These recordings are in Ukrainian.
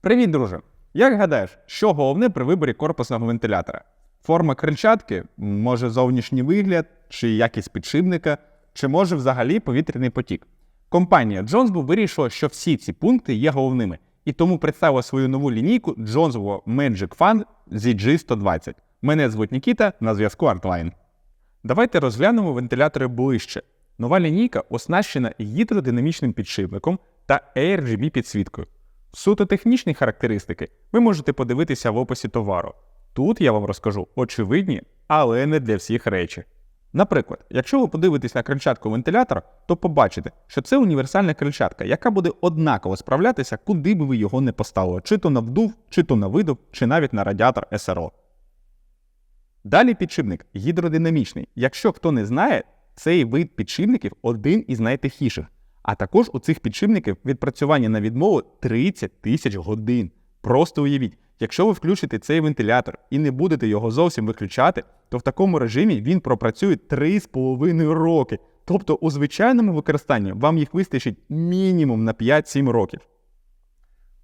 Привіт, друже! Як гадаєш, що головне при виборі корпусного вентилятора? Форма крильчатки, може зовнішній вигляд, чи якість підшипника, чи може взагалі повітряний потік? Компанія Jonesbo вирішила, що всі ці пункти є головними, і тому представила свою нову лінійку Jonesbo Magic Fan ZG120. Мене звуть Нікіта, на зв'язку Artline. Давайте розглянемо вентилятори ближче. Нова лінійка оснащена гідродинамічним підшипником та ARGB підсвіткою. Суто технічні характеристики ви можете подивитися в описі товару. Тут я вам розкажу очевидні, але не для всіх речі. Наприклад, якщо ви подивитесь на крильчатку вентилятора, то побачите, що це універсальна крильчатка, яка буде однаково справлятися, куди би ви його не поставили, чи то на вдув, чи то на видув, чи навіть на радіатор СРО. Далі підшипник гідродинамічний. Якщо хто не знає, цей вид підшипників один із найтихіших. А також у цих підшипників відпрацювання на відмову 30 тисяч годин. Просто уявіть, якщо ви включите цей вентилятор і не будете його зовсім виключати, то в такому режимі він пропрацює 3,5 роки. Тобто у звичайному використанні вам їх вистачить мінімум на 5-7 років.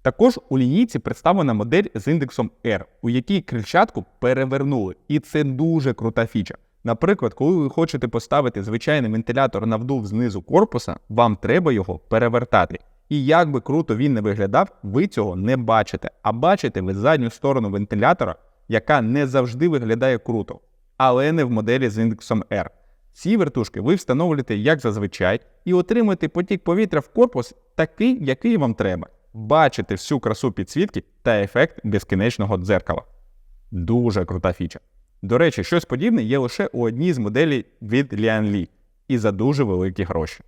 Також у лінійці представлена модель з індексом R, у якій крильчатку перевернули. І це дуже крута фіча. Наприклад, коли ви хочете поставити звичайний вентилятор на вдув знизу корпуса, вам треба його перевертати. І як би круто він не виглядав, ви цього не бачите, а бачите ви задню сторону вентилятора, яка не завжди виглядає круто, але не в моделі з індексом R. Ці вертушки ви встановлюєте як зазвичай і отримуєте потік повітря в корпус такий, який вам треба. Бачите всю красу підсвітки та ефект безкінечного дзеркала. Дуже крута фіча. До речі, щось подібне є лише у одній з моделей від Lian і за дуже великі гроші.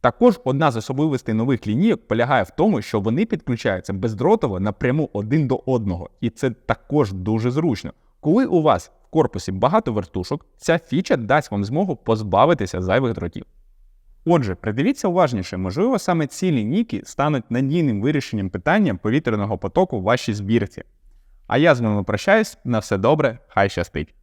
Також одна з особливостей нових лінійок полягає в тому, що вони підключаються бездротово напряму один до одного, і це також дуже зручно. Коли у вас в корпусі багато вертушок, ця фіча дасть вам змогу позбавитися зайвих дротів. Отже, придивіться уважніше, можливо, саме ці лінійки стануть надійним вирішенням питання повітряного потоку в вашій збірці. А я з вами прощаюсь, на все добре, хай щастить!